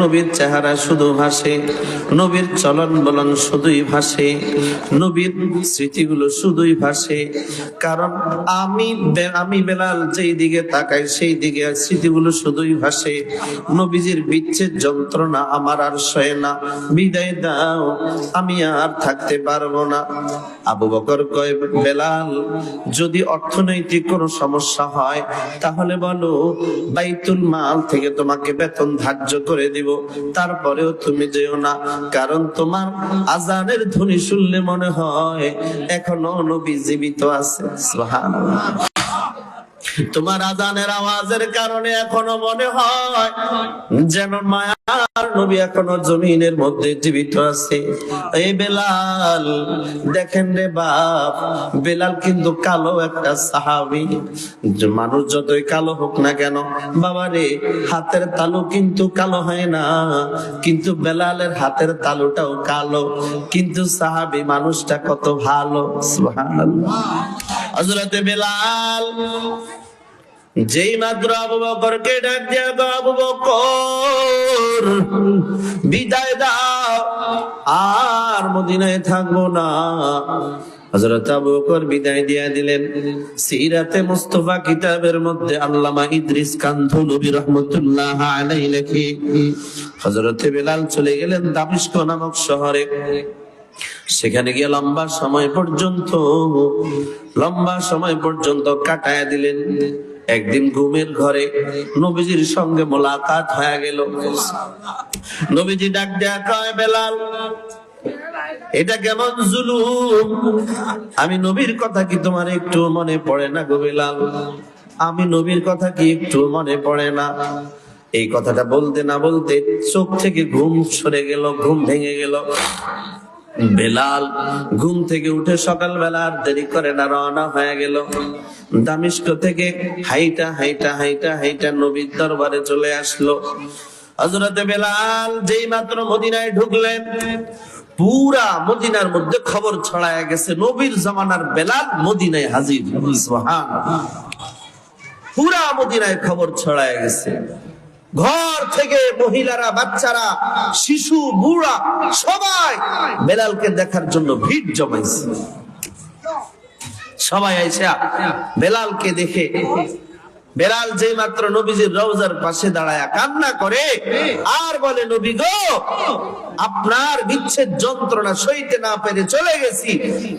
নবীর চেহারা শুধু ভাসে, নবীর চলন বলন শুধুই ভাসে, নবীর স্মৃতিগুলো শুধুই ভাসে। কারণ আমি আমি বেলাল যেই দিকে তাকাই সেই দিকে স্মৃতিগুলো শুধুই ভাসে। নবীজির বিচ্ছেদ যন্ত্রণা আমার আর সয় না। বিদায় দাও, আমি আর থাকতে পারব না। আবু বকর কয়, বেলাল, যদি অর্থনৈতিক কোনো সমস্যা হয়, তাহলে বলো, বাইতুল মাল থেকে তোমাকে বেতন ধার্য করে দিব। তারপরেও তুমি যেও না, কারণ তোমার আজানের ধ্বনি শুনলে মনে হয় এখনও নবী জীবিত আছে। তোমার আজানের আওয়াজের কারণে এখনও মনে হয় যেন মায়ার নবী এখনও জমিনের মধ্যে জীবিত আছে। এই বেলাল, দেখেন রে বাপ, বেলাল কিন্তু কালো একটা সাহাবি। মানুষ যতই কালো হোক না কেন বাবা রে হাতের তালু কিন্তু কালো হয় না। কিন্তু বেলালের হাতের তালুটাও কালো। কিন্তু সাহাবি মানুষটা কত ভালো হযরতে বেলাল যেই মাত্র আবু বকরকে ডাক দিয়া আবু বকর, বিদায় দাও, আর মদিনায় থাকব না। হযরত আবু বকর বিদায় দিয়া দিলেন। সিরাতে মুস্তাফা কিতাবের মধ্যে আল্লামা ইদ্রিস কান্ধলবি রহমাতুল্লাহ আলাইহি লেখে, হযরতে বেলাল চলে গেলেন দামিশক নামক শহরে। সেখানে গিয়ে লম্বা সময় পর্যন্ত, লম্বা সময় পর্যন্ত কাটায় দিলেন। একদিন ঘুমের ঘরে নবীজির সঙ্গে মোলাকাত হয়ে গেল। নবীজি ডাক দেয়া, কয় বেলাল, এটা কেমন জুলুম? আমি নবীর কথা কি তোমার একটু মনে পড়ে না গো বেলাল? আমি নবীর কথা কি একটু মনে পড়ে না? এই কথাটা বলতে না বলতে চোখ থেকে ঘুম সরে গেল, ঘুম ভেঙে গেল। বেলাল ঘুম থেকে উঠে সকালবেলা আর দেরি করে না, রওনা হয়ে গেল। দামিস্ক থেকে হাইটা হাইটা হাইটা হাইটা নবীর দরবারে চলে আসলো। হজরতে বেলাল যেই মাত্র মদিনায় ঢুকলেন, পুরা মদিনার মধ্যে খবর ছড়ায় গেছে, নবীর জামানার বেলাল মদিনায় হাজির। পুরা মদিনায় খবর ছড়ায় গেছে। ঘর থেকে মহিলারা, বাচ্চারা, শিশু, বুড়া, সবাই বেলালকে দেখার জন্য ভিড় জমাইছে। সবাই আইসা বেলালকে দেখে, বেলাল যে মাত্র নবীজির রওজার পাশে দাঁড়ায় কান্না করে, আর বলে, নবী গো, আপনার বিচ্ছেদ যন্ত্রণা সইতে না পেরে চলে গেছি,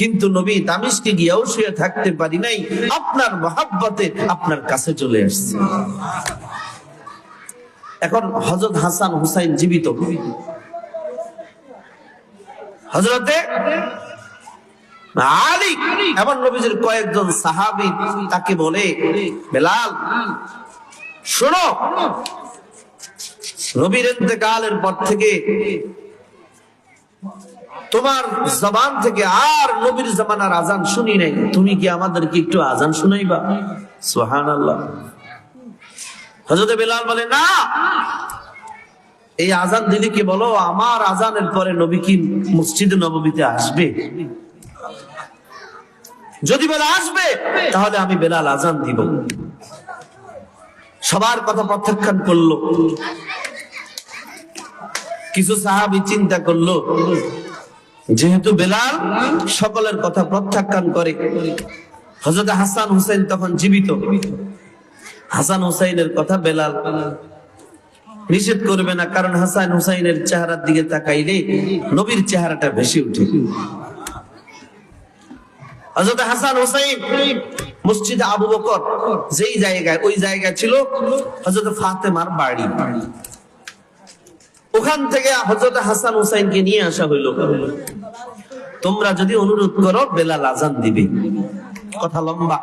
কিন্তু নবী তামিশকে গিয়েও শুয়ে থাকতে পারি নাই। আপনার মহাব্বতে আপনার কাছে চলে আসছে। এখন হজরত হাসান হুসাইন জীবিত। হজরতে কয়েকজন সাহাবী তাকে বলে, বেলাল, শোনো পর থেকে তোমার জবান থেকে আর নবীর জমানার আজান শুনি নাই। তুমি কি আমাদেরকে একটু আজান শুনাইবা? সুবহানাল্লাহ। হজরত বেলাল বলে, না, এই আজান দিলে কি বলো, আমার আজানের পরে নবী কি মসজিদ নবমীতে আসবে? যদি বলে আসবে, তাহলে আমি বেলাল আজান দিব। সবার কথা প্রত্যাখ্যান করল। কিছু সাহাবি চিন্তা করল, যেহেতু বেলাল সকলের কথা প্রত্যাখ্যান করে হজরত হাসান হুসেন তখন জীবিত। হাসান হুসাইনের কথা বেলাল নিষেধ করবে না, কারণ হাসান হুসাইনের চেহারার দিকে তাকাইলে নবীর চেহারাটা ভেসে উঠে। তোমরা যদি অনুরোধ করো, বেলাল আজান দিবে। কথা লম্বা।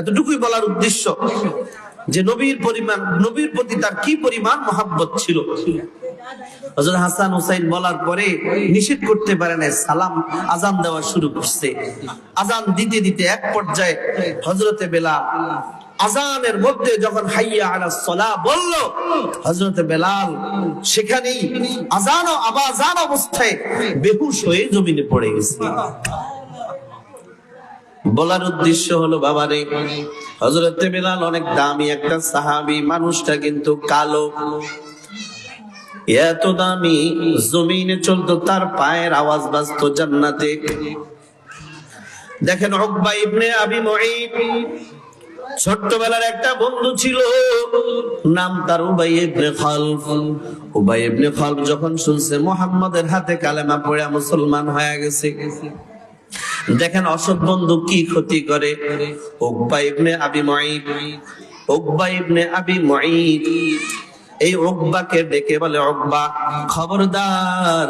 এতটুকুই বলার উদ্দেশ্য যে নবীর পরিমাণ, নবীর প্রতি তার কি পরিমাণ মহাব্বত ছিল? হযরত হাসান হুসাইন বলার পরে নিষেধ করতে পারে না সালাম আজান দেওয়া শুরু করছে। আজান দিতে দিতে এক পর্যায়ে হযরতে বেলাল আজানের মধ্যে যখন হাইয়া আলা সলা বলল, হযরতে বেলাল সেখানেই আজান ও আবাজান অবস্থায় বেহুশ হয়ে জমিনে পড়ে গেছে। বলার উদ্দেশ্য হলো, বাবারে হজরত বেলাল অনেক দামি একটা সাহাবি, মানুষটা কিন্তু কালো। এত দামি জমিনে চলতো, তার পায়ের আওয়াজ বাজতো জান্নাতে। দেখেন উকবা ইবনে আবি মুঈদ ছোট্টবেলার একটা বন্ধু ছিল, নাম তার উবাই ইবনে খালফ। উবাই ইবনে খালফ যখন শুনছে, মোহাম্মদের হাতে কালেমা পড়ে মুসলমান হয়ে গেছে। দেখেন অসৎ বন্ধু কি ক্ষতি করে? উকবা ইবনে আবি মুঈদ। উকবা ইবনে আবি মুঈদ। এই অকবাকে ডেকে বলে অকবা খবরদার,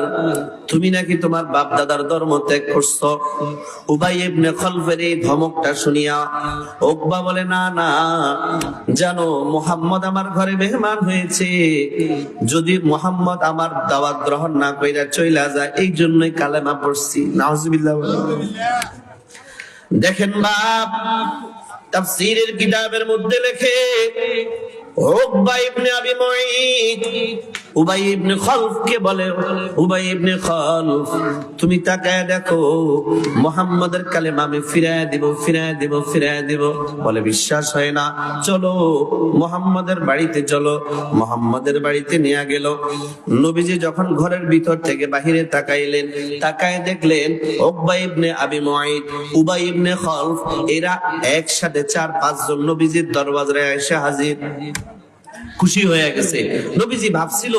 তুমি নাকি তোমার বাপ দাদার ধর্ম ত্যাগ করছ? উবাই ইবনে খলফের এই ধমকটা শুনিয়া অকবা বলে, না না, জানো, মোহাম্মদ আমার ঘরে মেহমান হয়েছে। যদি মোহাম্মদ আমার দাওয়াত গ্রহণ না কইরা চইলা যায়, এই জন্যই কালেমা পড়ছি। নাউজুবিল্লাহ। বলে। দেখেন বাপ, তাফসীরের কিতাবের মধ্যে লেখে উকবা ইবনে আবি মুঈদ। উবাই ইবনে খলফকে বলে? উবাই ইবনে খলফ তুমি তাকায় দেখো, মোহাম্মদের কালেমা আমি ফিরায় দিব ফিরায় দিব ফিরায় দিব। বলে, বিশ্বাস হয় না। চলো, মোহাম্মদের বাড়িতে চলো। মোহাম্মদের বাড়িতে নিয়ে গেল। নবীজি যখন ঘরের ভিতর থেকে বাহিরে তাকাইলেন, তাকায় দেখলেন উকবা ইবনে আবি মুঈদ উবাই ইবনে খলফ এরা একসাথে চার পাঁচজন নবীজির দরবাজায় এসে হাজির। খুশি হয়ে গেছে। নবীজি ভাবছিল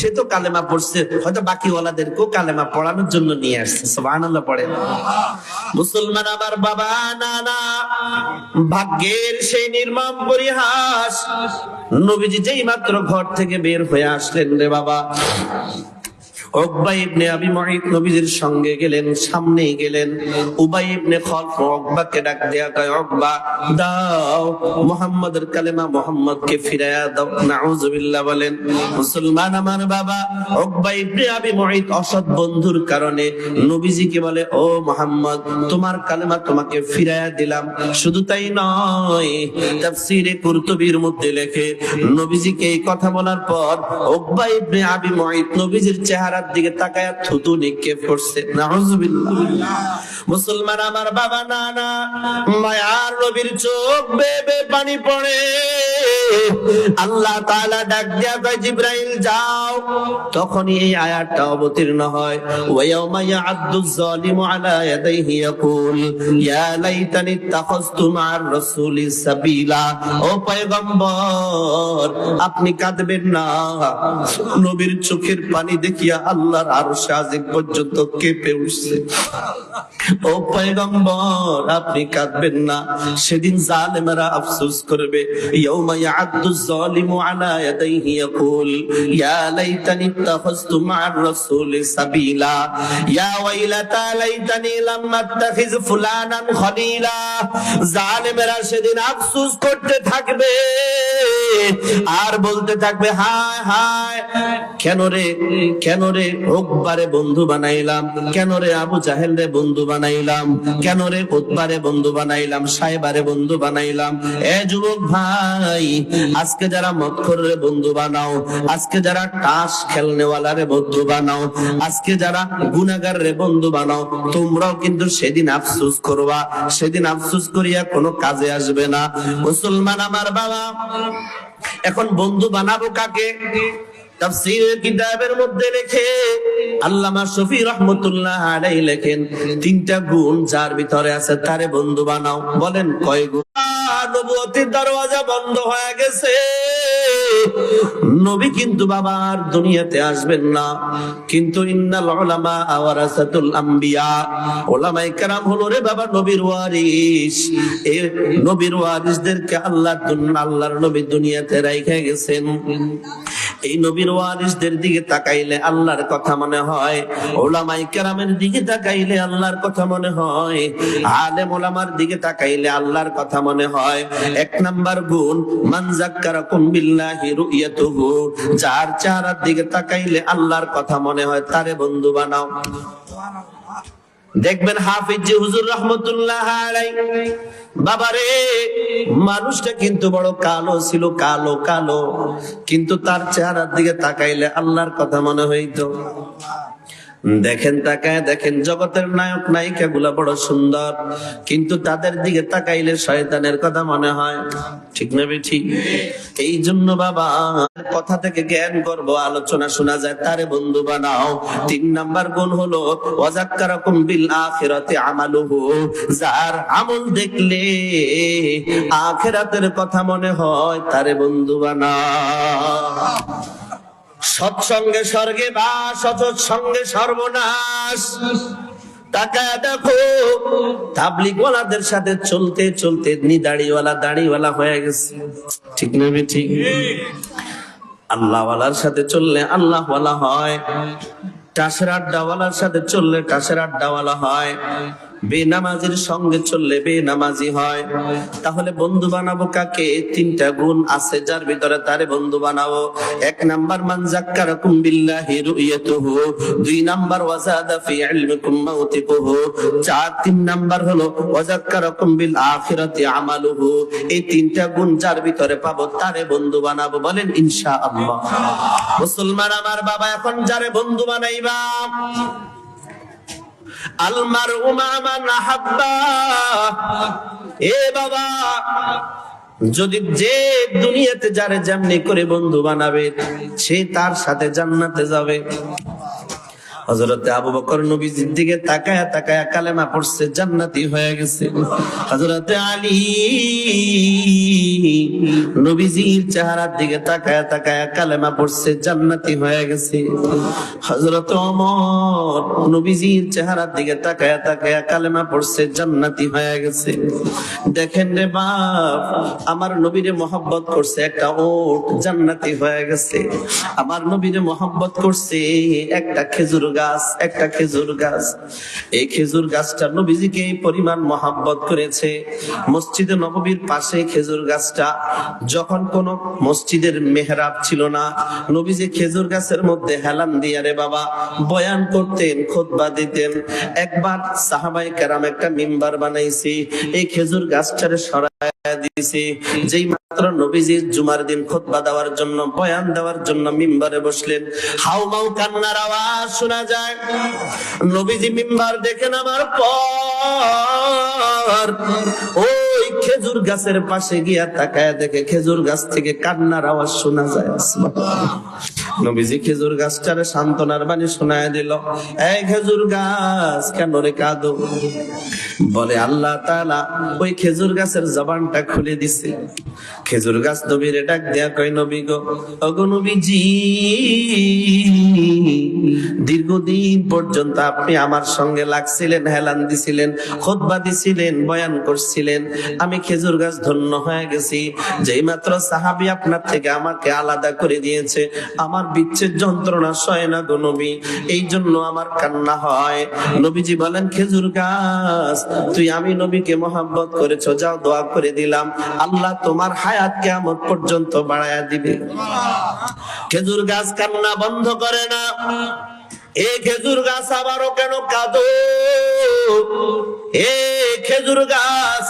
সে তো কালেমা পড়ছে, হয়তো বাকি ওয়ালাদেরকেও কালেমা পড়ানোর জন্য নিয়ে আসছে, সুবহানাল্লাহ পড়ে। মুসলমান আবার বাবা, নানা, ভাগ্যের সেই নির্মম পরিহাস। নবীজি যেই মাত্র ঘর থেকে বের হয়ে আসলেন রে বাবা। উকবা ইবনে সঙ্গে গেলেন সামনে গেলেন। ডাক দেয়া কয় দাও কালেমা দাও। বলেন, মুসলমান আমার বাবা বলে, ও মুহাম্মদ, তোমার কালেমা তোমাকে ফিরায়া দিলাম। শুধু তাই নয়, তাফসীরে মধ্যে লেখে, নবীজিকে এই কথা বলার পর নবীজির চেহারার দিকে তাকায়া থুতু নিক্ষেপ করছে। মুসলমান আমার বাবা না না মায়ার নবীর চোখ বেবে পানি পড়ে। আল্লাহ ডাক দিয়া জিব্রাইল, যাও। তখনই এই আয়াতটা অবতীর্ণ হয়। আলা ইয়াদাইহি ইয়াকুল, ইয়া লাইতানি সাবিলা। ও পয়গম্বর, আপনি কাঁদবেন না। নবীর চোখের পানি দেখিয়া আল্লাহর আরশ আজিম পর্যন্ত কেঁপে উঠছে। ও পয়গম্বর, আপনি কাঁদবেন না, সেদিন জালেমেরা আফসোস করবে সাবিলা, ইয়া ফুলানান খলিলা জালেমেরা সেদিন আফসোস করতে থাকবে, আর বলতে থাকবে, হায় হায়, কেন রে কেন রে রোববারে বন্ধু বানাইলাম। কেন রে আবু জাহেল রে বন্ধু বানাইলাম? কেন রে উৎবারে বন্ধু বানাইলাম? সাহেবারে বন্ধু বানাইলাম? এ যুবক ভাই, আজকে যারা মৎখরে বন্ধু বানাও, আজকে যারা টাস খেলনেওয়ালা রে বন্ধু বানাও, আজকে যারা গুনাগার রে বন্ধু বানাও, তোমরাও কিন্তু সেদিন আফসোস করবা। সেদিন আফসোস করিয়া কোনো কাজে আসবে না। মুসলমান আমার বাবা, এখন বন্ধু বানাবো কাকে? মধ্যে আল্লামা লেখেন তিনটা গুণ যার ভিতরে আছে তারে বন্ধু বানাও। বলেন কয় গুণ? নবুয়তির দরওয়াজা বন্ধ হয়ে গেছে। নবী কিন্তু দুনিয়াতে আসবেন না। কিন্তু ইন্নাল উলামা আওয়ারাসাতুল আম্বিয়া। কেরাম হলো রে বাবা নবীর এই নবীর ওয়ারিসদেরকে আল্লাহ আল্লাহর নবী দুনিয়াতে গেছেন। এই নবীর দিকে তাকাইলে আল্লাহর কথা মনে হয়। ওলামাই কেরামের দিকে তাকাইলে আল্লাহর কথা মনে হয়। আলেম ওলামার দিকে তাকাইলে আল্লাহর কথা মনে হয়। আল্লাহর কথা মনে হয়, তারে বন্ধু বানাও। দেখবেন হাফিজ হুজুর রহমতুল্লাহ বাবারে, মানুষটা কিন্তু বড় কালো ছিল, কালো কালো। কিন্তু তার চেহারার দিকে তাকাইলে আল্লাহর কথা মনে হইতো। দেখেন তাকায়, দেখেন জগতের নায়ক নায়িকা গুলা বড় সুন্দর। কিন্তু তাদের দিকে তাকাইলে শয়তানের কথা মনে হয়। ঠিক না ঠিক এই জন্য বাবা, কথা থেকে জ্ঞান করব, আলোচনা শোনা যায়, তারে বন্ধু বানাও। তিন নাম্বার গুণ হলো, ওয়াজাক্কারাকুম বিল আখিরাতি আমালুহু। যার আমল দেখলে আখিরাতের কথা মনে হয়, তারে বন্ধু বানাও। সৎসঙ্গে স্বর্গে বাস অসৎ সঙ্গে সর্বনাশ। তাকায় দেখো, তাবলিগওয়ালাদের সাথে চলতে চলতে নি দাড়িওয়ালা দাড়িওয়ালা হয়ে গেছে। ঠিক না ঠিক? আল্লাহওয়ালার সাথে চললে আল্লাহওয়ালা হয় টাসের আড্ডাওয়ালার সাথে চললে টাসের আড্ডাওয়ালা হয়। বেনামাজির সঙ্গে চললে বেনামাজি হয়। তাহলে বন্ধু বানাবো কাকে? তিনটা গুণ আছে যার ভিতরে তারে বন্ধু বানাবো। এক নাম্বার বিল্লাহি রুইয়াতুহু। দুই নাম্বার, ওয়াজাদা ফি ইলমিকুম মাউতিকুহু। চার, তিন নাম্বার হলো বিল আখিরাতি আমালুহু। এই তিনটা গুণ যার ভিতরে পাবো তারে বন্ধু বানাবো বলেন ইনশাআল্লাহ। মুসলমান আমার বাবা এখন যারে বন্ধু বানাইবা? আলমার উমামান আহাব্বা। এ বাবা, যদি যে দুনিয়াতে যারে যেমনি করে বন্ধু বানাবে, সে তার সাথে জান্নাতে যাবে। হজরতে আবু বকর নবীজির দিকে তাকায়া তাকায়া কালেমা পড়ছে, জান্নাতি হয়ে গেছে। হজরতে আলী নবীজির চেহারার দিকে তাকায়া তাকায়া কালেমা পড়ছে, জান্নাতি হয়ে গেছে। হজরত ওমর নবীজির চেহারার দিকে তাকায়া তাকায়া কালেমা পড়ছে, জান্নাতি হয়ে গেছে। দেখেন রে বাপ, আমার নবীরে মহব্বত করছে একটা ওট, জান্নাতি হয়ে গেছে। আমার নবীরে মহব্বত করছে একটা খেজুর গাছ। একটা খেজুর গাছ। এই খেজুর গাছটা নবীজিকে পরিমাণ মহাব্বত করেছে। মসজিদে নববীর পাশে খেজুর গাছটা, যখন কোন মসজিদের মেহরাব ছিল না, নবীজি খেজুর গাছের মধ্যে হেলান দিয়া, রে বাবা, বয়ান করতেন, খোদবা দিতেন। একবার সাহাবাই কেরাম একটা মিম্বার বানাইছি, এই খেজুর গাছটারে সরায় দিয়েছি। যেই মাত্র নবীজি জুমার দিন খুতবা দেওয়ার জন্য বয়ান দেওয়ার জন্য মিম্বারে বসলেন। হাউ মাউ কান্নার আওয়াজ শোনা যায়। নবীজি মিম্বার দেখেন আমার পর ওই খেজুর গাছের পাশে গিয়া তাকায় দেখে খেজুর গাছ থেকে কান্নার আওয়াজ শোনা যায়। নবীজি খেজুর গাছটারে সান্ত্বনার বাণী শোনায় দিল, এই খেজুর গাছ কেন রে কাঁদো? বলে, আল্লাহ তালা ওই খেজুর গাছের জবানটা খুলে দিছে। খেজুর গাছ নবীরে ডাক দেয়া কয়, নবী গো অগো নবীজি দীর্ঘদিন পর্যন্ত আপনি আমার সঙ্গে লাগছিলেন, হেলান দিছিলেন, খোদবা দিছিলেন, বয়ান করছিলেন। আমি খেজুর গাছ ধন্য হয়ে গেছি। যেই মাত্র সাহাবি আপনার থেকে আমাকে আলাদা করে দিয়েছে, আমার বিচ্ছেদ যন্ত্রণা সয় না গো নবী। এই জন্য আমার কান্না হয়। নবীজি বলেন, খেজুর গাছ, তুই আমি নবীকে মোহাব্বত করেছ, যাও দোয়া করে দিলাম। আল্লাহ তোমার হায়াত কেমন পর্যন্ত বাড়ায়া দিবে। খেজুর গাছ কান্না বন্ধ করে না। এ খেজুর গাছ আবারও কেন কাঁদো? এ খেজুর গাছ।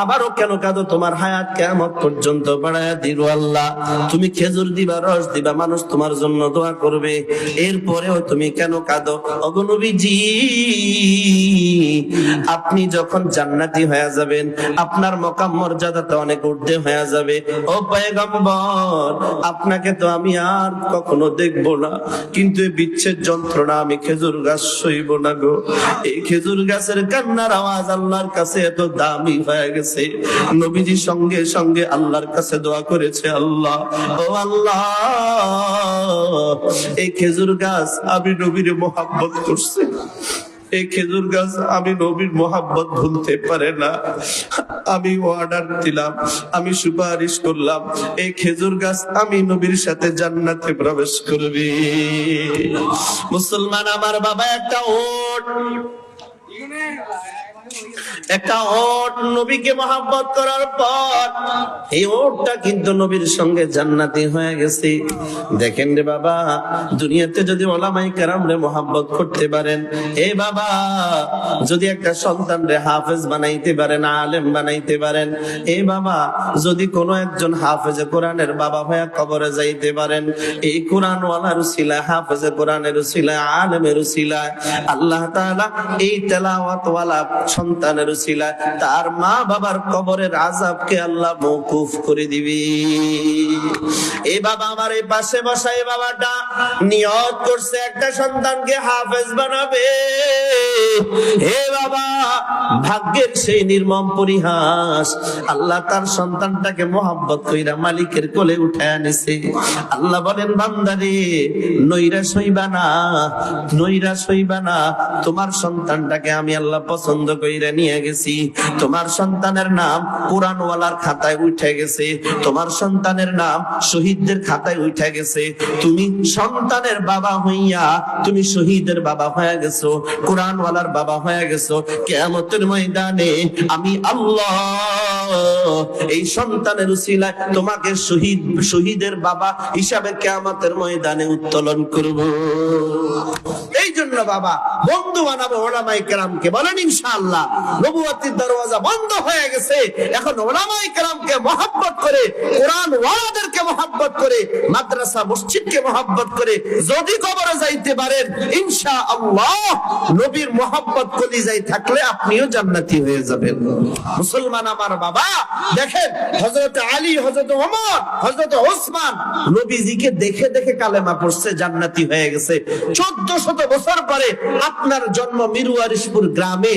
আবারও কেন কাঁদো তোমার হায়াত কেমন পর্যন্ত? বাড়ায় দিল আল্লাহ, তুমি খেজুর দিবা, রস দিবা, মানুষ তোমার জন্য দোয়া করবে। এরপরেও তুমি কেন কাঁদো? অগনবীজি আপনি যখন জান্নাতি হয়ে যাবেন, আপনার মকাম মর্যাদাতে অনেক ঊর্ধ্বে হয়ে যাবে। ও পয়গম্বর, আপনাকে তো আমি আর কখনো দেখব না। কিন্তু এই বিচ্ছেদ যন্ত্রণা আমি খেজুর গাছ সইব না গো। এই খেজুর গাছের কান্নার আওয়াজ আল্লাহর কাছে এত দামি হয়ে গেছে। নবীজি সঙ্গে সঙ্গে আল্লাহর কাছে দোয়া করেছে, আল্লাহ, ও আল্লাহ, এই খেজুর গাছ আমি নবীর মোহাব্বত করছে। এই খেজুর গাছ আমি নবীর মোহাব্বত ভুলতে পারে না। আমি অর্ডার দিলাম, আমি সুপারিশ করলাম, এই খেজুর গাছ আমি নবীর সাথে জান্নাতে প্রবেশ করবি। মুসলমান আমার বাবা, একটা ওট। একটা ওট নবীকে মহাব্বত করার পর, এই ওটটা কিন্তু নবীর সঙ্গে জান্নাতি হয়ে গেছে। দেখেন রে বাবা, দুনিয়াতে যদি ওলামাই কারাম মহাব্বত করতে পারেন, এ বাবা, যদি একটা সন্তান রে হাফেজ বানাইতে পারেন, আলেম বানাইতে পারেন, এ বাবা, যদি কোনো একজন হাফেজে কোরআনের বাবা হয়ে কবরে যাইতে পারেন, এই কোরআন ওয়ালার উসিলা হাফেজে কোরআনের উসিলা আলেমের উসিলা আল্লাহ তাআলা এই তেলাওয়াত ওয়ালা সন্তানের উসিলা তার মা বাবার কবরের আযাবকে আল্লাহ মওকুফ করে দিবে। এই বাবা আমার এই পাশে বসা বাবাটা নিয়ত করছে, একটা সন্তানকে হাফেজ বানাবে। হে বাবা, ভাগ্যের সেই নির্মম পরিহাস, আল্লাহ তার সন্তানটাকে মোহাব্বত কইরা মালিকের কোলে উঠে আনিছে। আল্লাহ বলেন বান্দারে নৈরাশ হইবা না নৈরাশ হইবা না, তোমার সন্তানটাকে আমি আল্লাহ পছন্দ নিয়ে গেছি। তোমার সন্তানের নাম কোরআনওয়ালার খাতায় উঠে গেছে। তোমার সন্তানের নাম শহীদদের খাতায় উঠে গেছে। তুমি সন্তানের বাবা হইয়া তুমি শহীদের বাবা হয়ে গেছো, কোরআনওয়ালার বাবা হয়ে গেছো। ময়দানে আমি আল্লাহ এই সন্তানের তোমাকে শহীদ, শহীদের বাবা হিসাবে কেয়ামতের ময়দানে উত্তোলন করব। এই জন্য বাবা, বন্ধু বানাবো ওলামাই কেরামকে, বলেন ইনশাআল্লাহ। নবুয়াতির দরওয়াজা বন্ধ হয়ে গেছে। এখন ওলামাই মহাব্বত করে, কোরআন ওয়ালাদেরকে করে, মাদ্রাসা মসজিদকে করে যদি যাইতে পারেন ইনশা আল্লাহ নবীর থাকলে আপনিও জান্নাতি হয়ে যাবেন। মুসলমান আমার বাবা, দেখেন হযরত আলী, হযরত ওমর, হযরত ওসমান, নবীজিকে দেখে দেখে কালেমা পড়ছে, জান্নাতি হয়ে গেছে। 1400 বছর পরে আপনার জন্ম মিরুয়ারিশপুর গ্রামে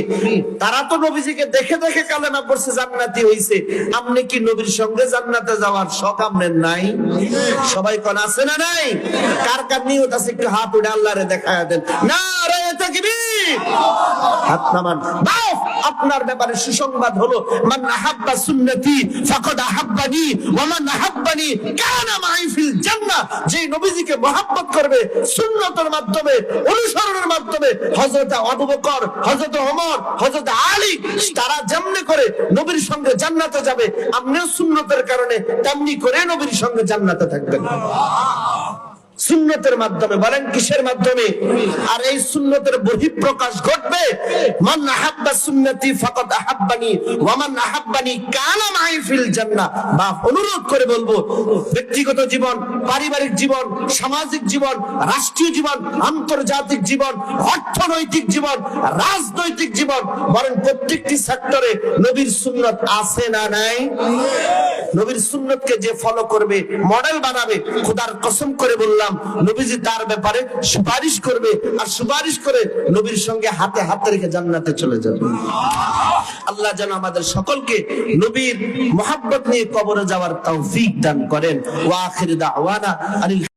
তারা তো নবীজিকে দেখে দেখে কালেমা পড়ছে, জান্নাতি হইছে। আপনি কি নবীর সঙ্গে জান্নাতে যাওয়ার শখ আপনার নাই? সবাই কোন, আছে না নাই? কার কার নিয়ত আছে? একটু হাত উঠে আল্লাহরে দেখায় দেন। না রে মহব্বত করবে, সুন্নতের মাধ্যমে মাধ্যমে আলী তারা যেমনি করে নবীর সঙ্গে জান্নাতে যাবে আপনিও সুন্নতের কারণে তেমনি করে নবীর সঙ্গে জান্নাতে থাকবেন। সুন্নতের মাধ্যমে, বলেন কিসের মাধ্যমে? আর এই সুন্নতের বহিঃপ্রকাশ ঘটবে ব্যক্তিগত জীবন, পারিবারিক জীবন, সামাজিক জীবন, রাষ্ট্রীয় জীবন, আন্তর্জাতিক জীবন, অর্থনৈতিক জীবন, রাজনৈতিক জীবন, বলেন প্রত্যেকটি সেক্টরে নবীর সুন্নত আছে না নাই? নবীর সুন্নতকে যে ফলো করবে মডেল বানাবে, খোদার কসম করে বললাম, নবীজি তার ব্যাপারে সুপারিশ করবে আর সুপারিশ করে নবীর সঙ্গে হাতে হাত রেখে জান্নাতে চলে যাবে। আল্লাহ যেন আমাদের সকলকে নবীর মোহাব্বত নিয়ে কবরে যাওয়ার তৌফিক দান করেন। ওয়া আখির দাওয়ানা আনিল